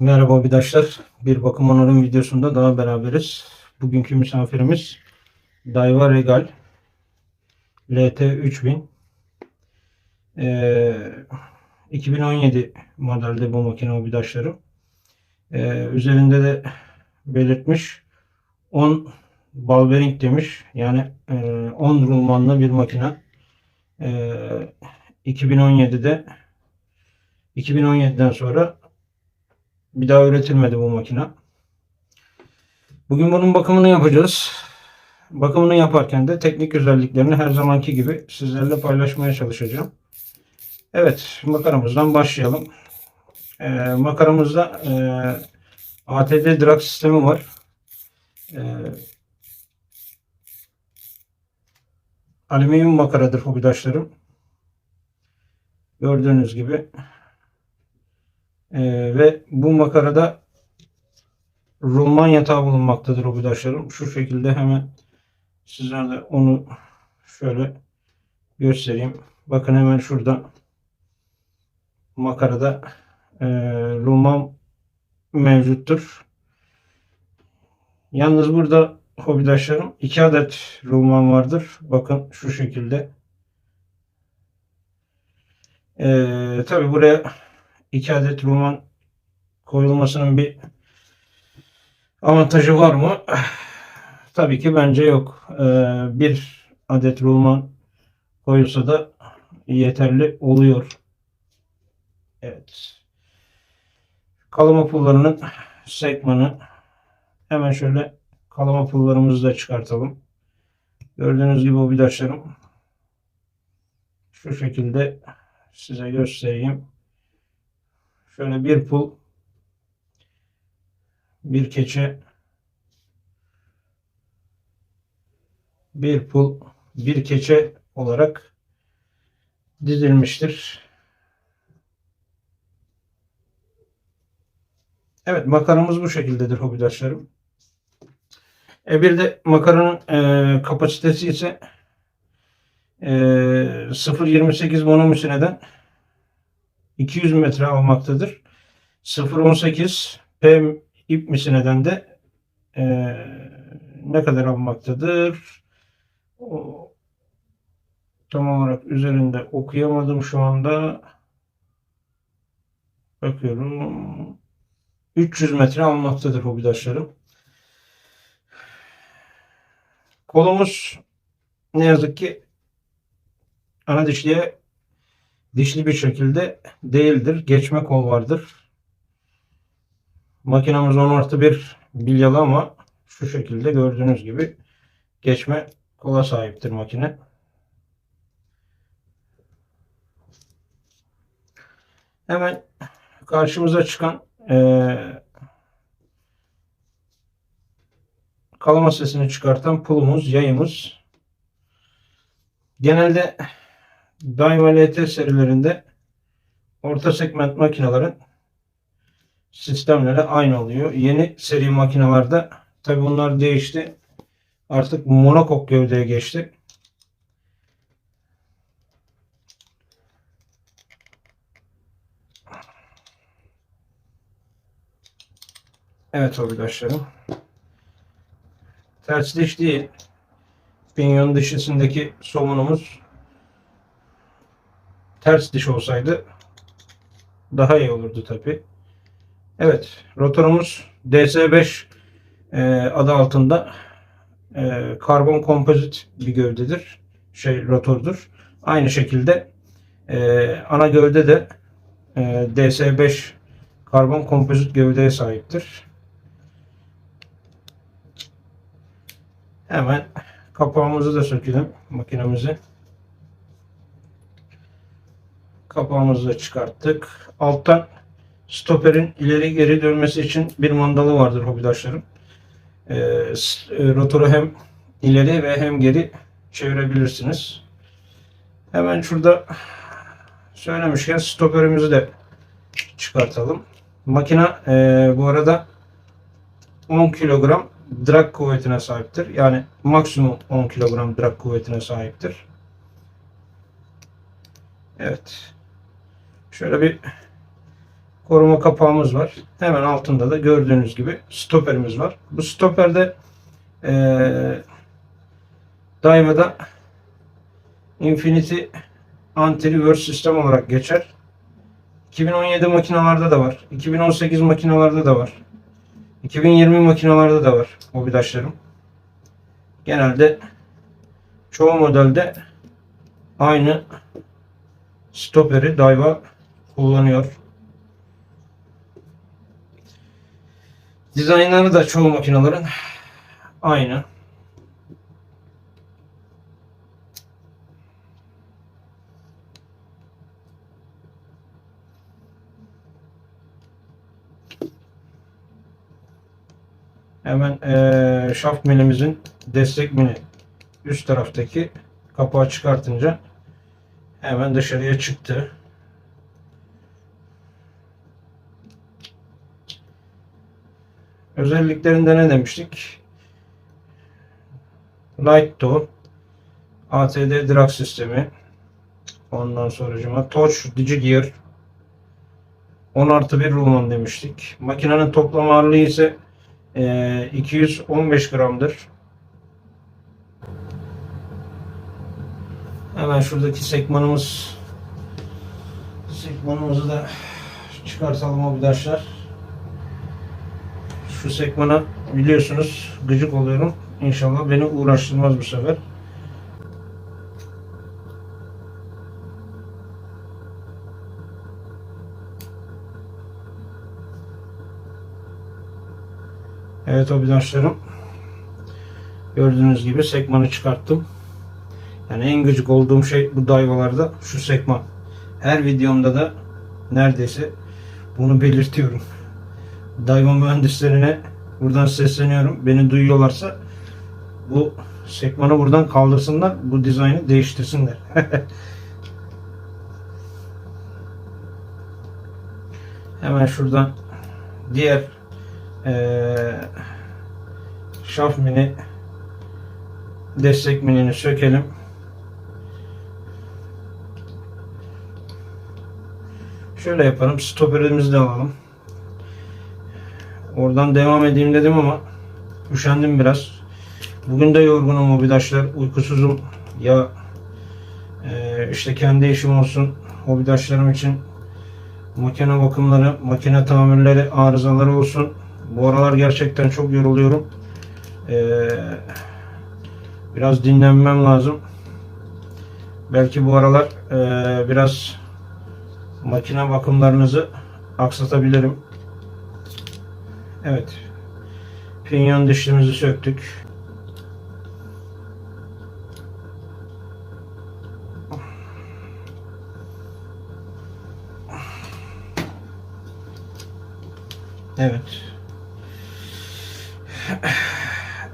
Merhaba arkadaşlar. Bir bakım onarım videosunda daha beraberiz. Bugünkü misafirimiz Daiwa Regal LT 3000 ee, 2017 modelde bu makine obidaşları. Ee, üzerinde de belirtmiş 10 bal bearing demiş. Yani e, 10 rulmanlı bir makine. Ee, 2017'de 2017'den sonra bir daha üretilmedi bu makine. Bugün bunun bakımını yapacağız. Bakımını yaparken de teknik özelliklerini her zamanki gibi sizlerle paylaşmaya çalışacağım. Evet, makaramızdan başlayalım. Ee, makaramızda e, ATD drag sistemi var. Ee, alüminyum makaradır hobidaşlarım. Gördüğünüz gibi ee, ve bu makarada rulman yatağı bulunmaktadır arkadaşlarım. Şu şekilde hemen sizlerle onu şöyle göstereyim. Bakın hemen şurada makarada e, rulman mevcuttur. Yalnız burada hobidaşlarım iki adet rulman vardır. Bakın şu şekilde. Ee, tabi buraya 2 adet roman koyulmasının bir avantajı var mı? Tabii ki bence yok. Ee, bir adet roman koyulsa da yeterli oluyor. Evet. Kalama pullarının sekmanı hemen şöyle kalama pullarımızı da çıkartalım. Gördüğünüz gibi o vidaçlarım şu şekilde size göstereyim. Şöyle bir pul, bir keçe, bir pul, bir keçe olarak dizilmiştir. Evet makaramız bu şekildedir hobidaşlarım. E bir de makaranın e, kapasitesi ise e, 0.28 monomusineden 200 metre almaktadır. 0.18 P ip misineden de e, ne kadar almaktadır? O, tam olarak üzerinde okuyamadım şu anda. Bakıyorum. 300 metre almaktadır hobidaşlarım. Kolumuz ne yazık ki ana dişliye dişli bir şekilde değildir. Geçme kol vardır. Makinamız 10 artı 1 bilyalı ama şu şekilde gördüğünüz gibi geçme kola sahiptir makine. Hemen karşımıza çıkan ee, kalama sesini çıkartan pulumuz, yayımız. Genelde Daima LT serilerinde orta segment makinelerin sistemleri aynı oluyor. Yeni seri makinalarda tabi bunlar değişti. Artık monokok gövdeye geçti. Evet arkadaşlarım. Ters diş değil. Pinyon dişisindeki somunumuz ters diş olsaydı daha iyi olurdu tabi. Evet rotorumuz DS5 e, adı altında e, karbon kompozit bir gövdedir. Şey rotordur. Aynı şekilde e, ana gövde de e, DS5 karbon kompozit gövdeye sahiptir. Hemen kapağımızı da sökelim makinemizi. Kapağımızı çıkarttık. Alttan stoperin ileri geri dönmesi için bir mandalı vardır hobidaşlarım. Ee, e, rotoru hem ileri ve hem geri çevirebilirsiniz. Hemen şurada söylemişken stoperimizi de çıkartalım. Makina e, bu arada 10 kilogram drag kuvvetine sahiptir. Yani maksimum 10 kilogram drag kuvvetine sahiptir. Evet. Şöyle bir koruma kapağımız var. Hemen altında da gördüğünüz gibi stoperimiz var. Bu stoperde eee Daiva'da Infinity Anti-Reverse sistem olarak geçer. 2017 makinalarda da var. 2018 makinalarda da var. 2020 makinalarda da var mobidaşlarım. Genelde çoğu modelde aynı stoperi Daiwa kullanıyor. Dizaynları da çoğu makinelerin aynı. Hemen eee şaft milimizin destek mini üst taraftaki kapağı çıkartınca hemen dışarıya çıktı. Özelliklerinde ne demiştik? Light Door, ATD drag sistemi, ondan sonra Touch Digigear, 10 artı 1 rulman demiştik. Makinenin toplam ağırlığı ise eee, 215 gramdır. Hemen şuradaki sekmanımız sekmanımızı da çıkartalım arkadaşlar. Şu sekmana biliyorsunuz gıcık oluyorum. İnşallah beni uğraştırmaz bu sefer. Evet arkadaşlarım. Gördüğünüz gibi sekmanı çıkarttım. Yani en gıcık olduğum şey bu dayvalarda şu sekman. Her videomda da neredeyse bunu belirtiyorum. Dayva mühendislerine buradan sesleniyorum. Beni duyuyorlarsa bu sekmanı buradan kaldırsınlar. Bu dizaynı değiştirsinler. Hemen şuradan diğer eee şaf mini destek minini sökelim. Şöyle yapalım. Stoperimizi de alalım. Oradan devam edeyim dedim ama üşendim biraz. Bugün de yorgunum hobidaşlar. Uykusuzum. Ya e, işte kendi işim olsun. Hobidaşlarım için makine bakımları, makine tamirleri, arızaları olsun. Bu aralar gerçekten çok yoruluyorum. E, biraz dinlenmem lazım. Belki bu aralar e, biraz makine bakımlarınızı aksatabilirim. Evet. Pinyon dişlimizi söktük. Evet.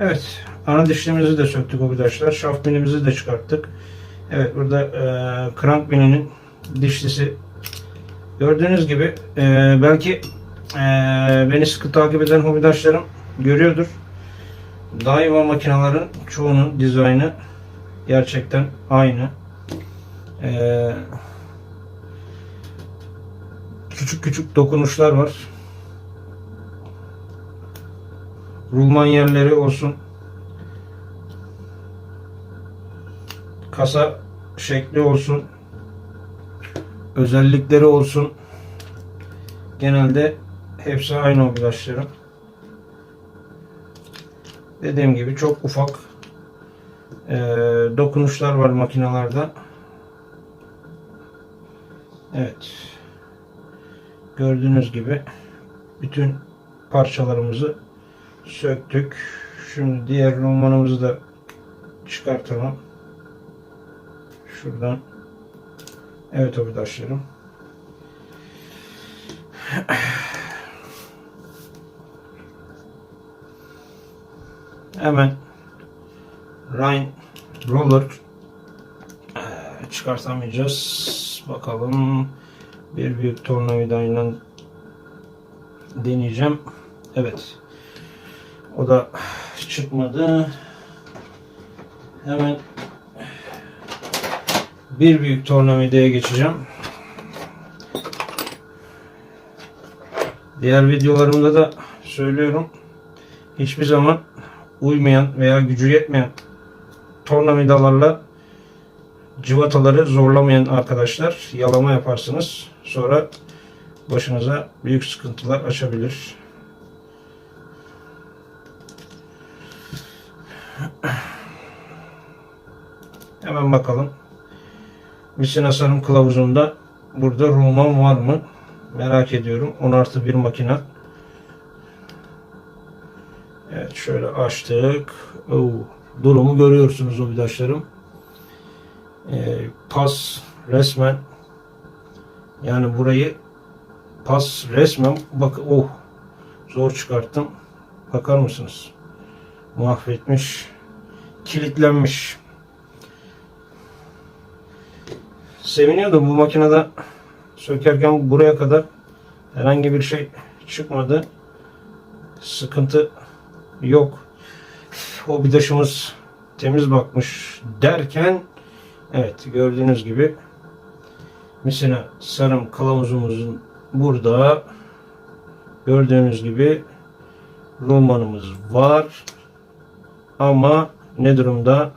Evet. Ana dişlimizi de söktük arkadaşlar. Şaft minimizi de çıkarttık. Evet burada e, crank mininin dişlisi Gördüğünüz gibi e, belki e, beni sıkı takip eden hobidaşlarım görüyordur. Daiwa makinelerin çoğunun dizaynı gerçekten aynı. E, küçük küçük dokunuşlar var. Rulman yerleri olsun. Kasa şekli olsun özellikleri olsun. Genelde hepsi aynı arkadaşlarım. Dediğim gibi çok ufak e, dokunuşlar var makinalarda. Evet. Gördüğünüz gibi bütün parçalarımızı söktük. Şimdi diğer romanımızı da çıkartalım. Şuradan Evet arkadaşlarım. Hemen Rhine Roller eee, çıkartamayacağız. Bakalım bir büyük tornavidayla deneyeceğim. Evet. O da çıkmadı. Hemen bir büyük tornavidaya geçeceğim. Diğer videolarımda da söylüyorum. Hiçbir zaman uymayan veya gücü yetmeyen tornavidalarla cıvataları zorlamayan arkadaşlar yalama yaparsınız. Sonra başınıza büyük sıkıntılar açabilir. Hemen bakalım. Misin Hasarım kılavuzunda burada Roman var mı? Merak ediyorum. 10 artı bir makine. Evet şöyle açtık. Oo, durumu görüyorsunuz o vidaşlarım. Ee, pas resmen yani burayı pas resmen bak oh zor çıkarttım. Bakar mısınız? Mahvetmiş. Kilitlenmiş. Seviniyordum bu makinede sökerken buraya kadar herhangi bir şey çıkmadı. Sıkıntı yok. O bidaşımız temiz bakmış derken evet gördüğünüz gibi misina sarım kılavuzumuzun burada gördüğünüz gibi romanımız var ama ne durumda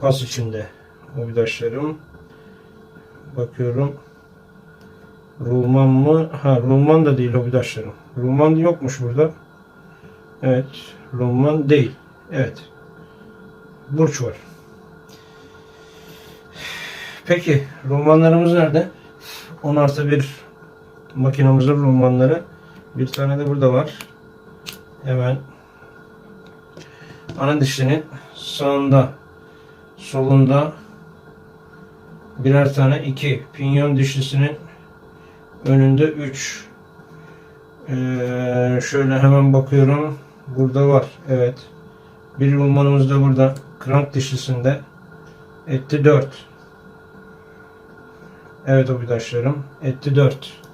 pas içinde o bidaşlarım bakıyorum Ruman mı? Ha Ruman da değil hobidaşlarım. Ruman yokmuş burada. Evet. Ruman değil. Evet. Burç var. Peki Rumanlarımız nerede? 10 artı bir makinamızın Rumanları. Bir tane de burada var. Hemen ana dişlinin sağında solunda birer tane iki pinyon dişlisinin önünde 3 ee, şöyle hemen bakıyorum burada var evet. Bir rulmanımız da burada krank dişlisinde etti 4 evet o bidaşlarım etti 4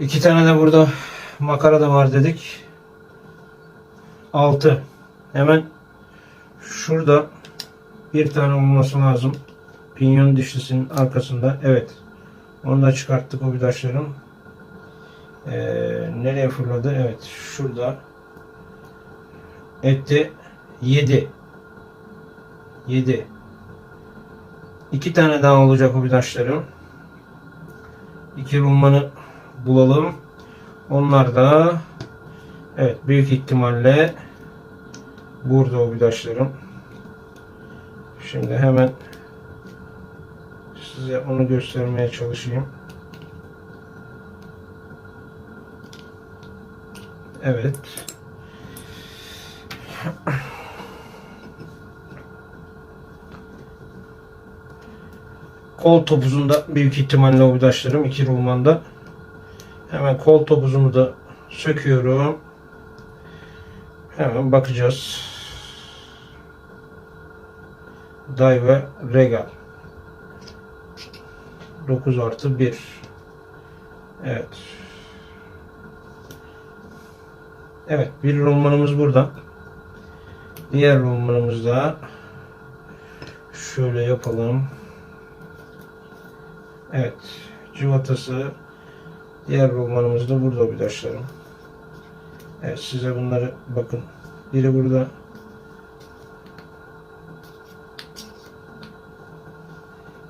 iki tane de burada makara da var dedik. 6 hemen şurada bir tane olması lazım. Pinyon dişlisinin arkasında evet. Onu da çıkarttık o vidaşların. Ee, nereye fırladı? Evet şurada. Etti 7. 7. İki tane daha olacak o vidaşların. İki rulmanı bulalım. Onlar da evet büyük ihtimalle burada o vidaşların. Şimdi hemen size onu göstermeye çalışayım. Evet. Kol topuzunda büyük ihtimalle o vidaşlarım iki rulmanda. Hemen kol topuzumu da söküyorum. Hemen bakacağız. Ve Regal. 9 artı 1. Evet. Evet. Bir romanımız burada. Diğer romanımız da şöyle yapalım. Evet. Civatası diğer romanımız da burada arkadaşlarım. Evet size bunları bakın. Biri burada.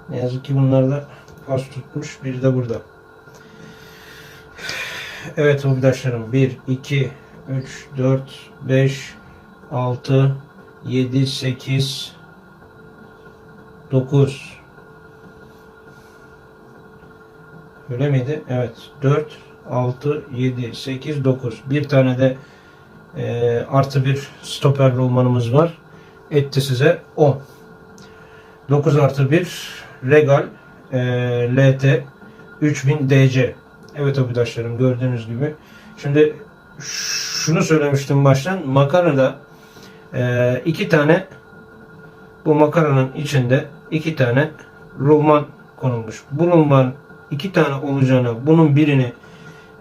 Ne yazık ki bunlar da pas tutmuş. Bir de burada. Evet arkadaşlarım 1, 2, 3, 4, 5, 6, 7, 8, 9. Öyle miydi? Evet. 4, 6, 7, 8, 9. Bir tane de e, artı bir stoper romanımız var. Etti size 10. 9 artı 1 legal e, LT 3000 DC. Evet arkadaşlarım gördüğünüz gibi. Şimdi şunu söylemiştim baştan. Makarada e, iki tane bu makaranın içinde iki tane rulman konulmuş. Bu rulman iki tane olacağını bunun birini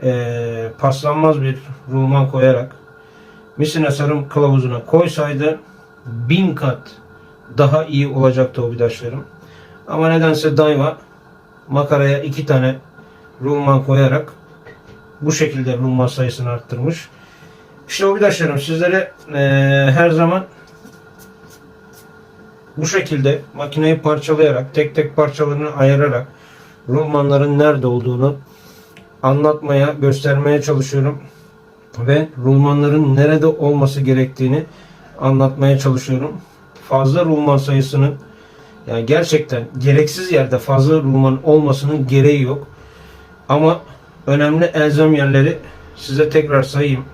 e, paslanmaz bir rulman koyarak misina sarım kılavuzuna koysaydı bin kat daha iyi olacaktı o bidaşlarım. Ama nedense Daiwa makaraya iki tane rulman koyarak bu şekilde rulman sayısını arttırmış. İşte hobidaşlarım sizlere e, her zaman bu şekilde makineyi parçalayarak, tek tek parçalarını ayırarak rulmanların nerede olduğunu anlatmaya, göstermeye çalışıyorum. Ve rulmanların nerede olması gerektiğini anlatmaya çalışıyorum. Fazla rulman sayısının yani gerçekten gereksiz yerde fazla rulman olmasının gereği yok. Ama önemli elzem yerleri size tekrar sayayım.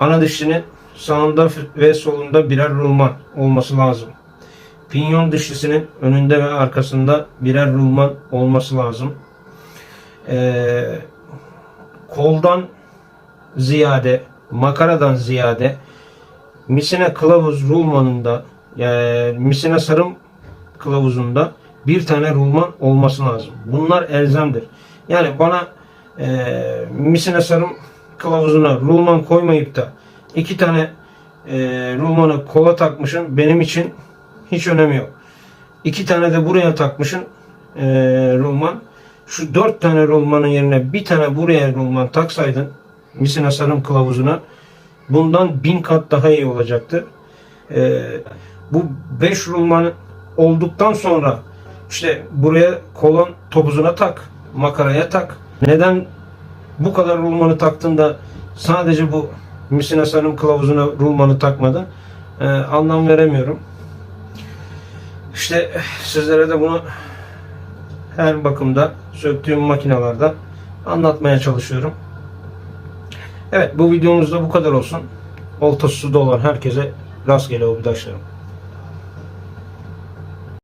Ana dişlinin sağında ve solunda birer rulman olması lazım. Pinyon dişlisinin önünde ve arkasında birer rulman olması lazım. Ee, koldan ziyade, makaradan ziyade misine kılavuz rulmanında yani misine sarım kılavuzunda bir tane rulman olması lazım. Bunlar elzemdir. Yani bana e, misine sarım kılavuzuna rulman koymayıp da iki tane e, rulmanı kola takmışım benim için hiç önemi yok. İki tane de buraya takmışım e, rulman. Şu dört tane rulmanın yerine bir tane buraya rulman taksaydın misine sarım kılavuzuna bundan bin kat daha iyi olacaktı. E, bu beş rulman olduktan sonra işte buraya kolon topuzuna tak, makaraya tak. Neden bu kadar rulmanı taktın da sadece bu misine sarım kılavuzuna rulmanı takmadın? Ee, anlam veremiyorum. İşte sizlere de bunu her bakımda söktüğüm makinalarda anlatmaya çalışıyorum. Evet bu videomuzda bu kadar olsun. Oltası suda olan herkese rastgele obidaşlarım.